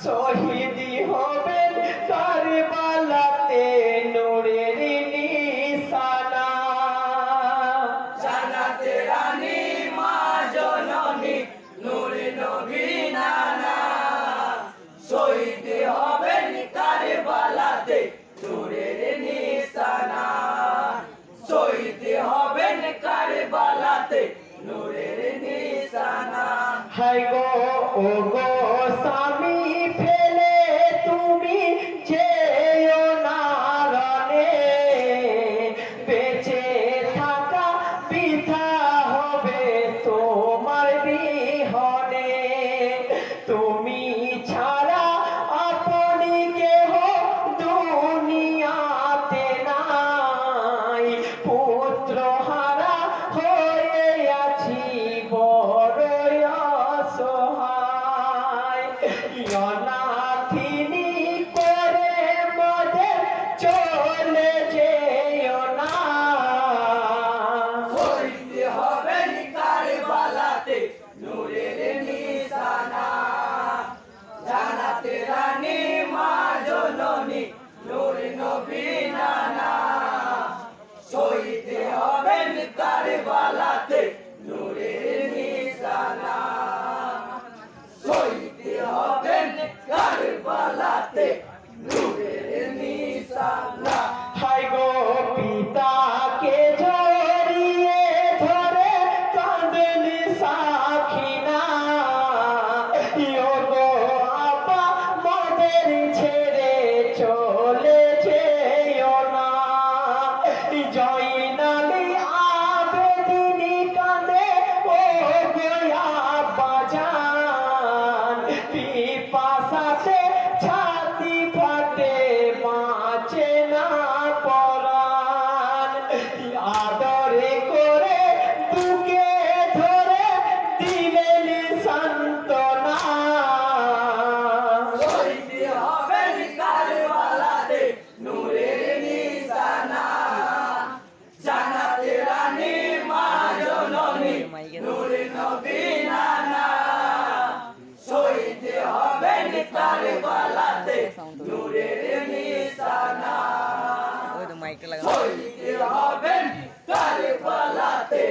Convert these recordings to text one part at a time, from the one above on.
So I hecho. শহীদ হবেন কারবালাতে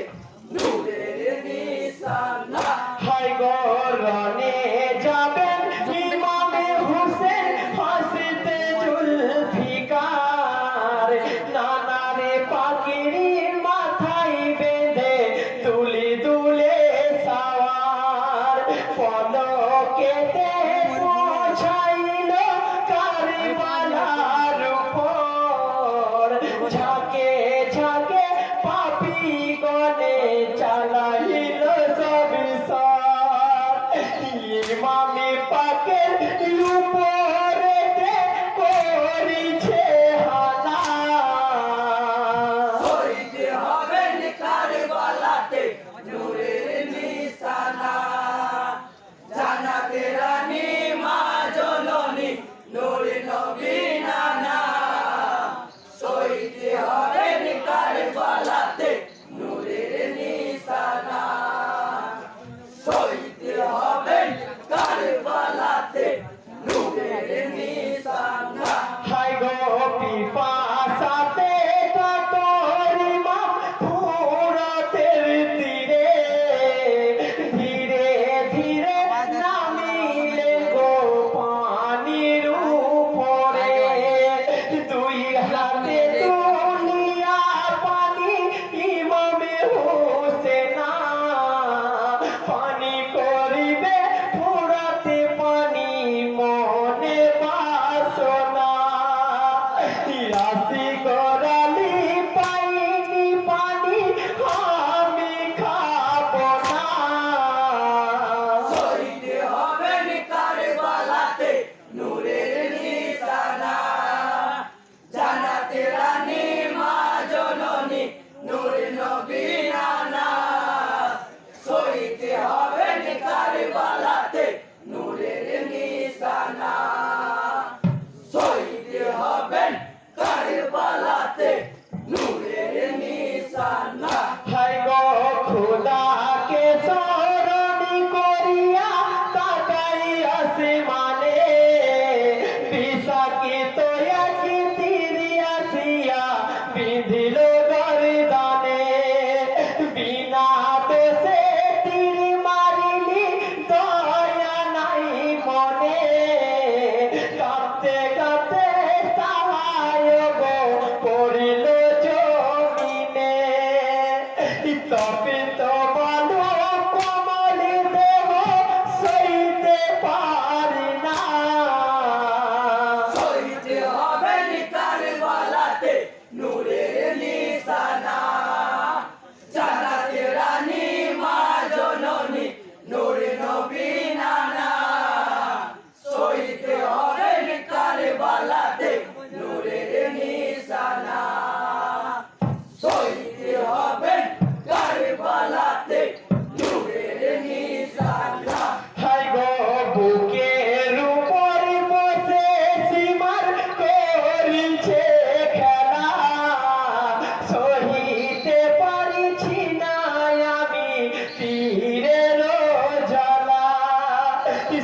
নূরের নিশানা হায় গরনে যাবেন ইমামে হোসেন হাসিতে জুলফিকার নানারে পাগড়ির মাথায় বেঁধে তুলে দুলে সাওয়ার। পলকেতে পৌঁছাইল কারবালা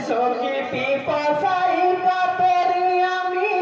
সখী পিপাসাই পাপেরি আমি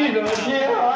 你怎么接啊？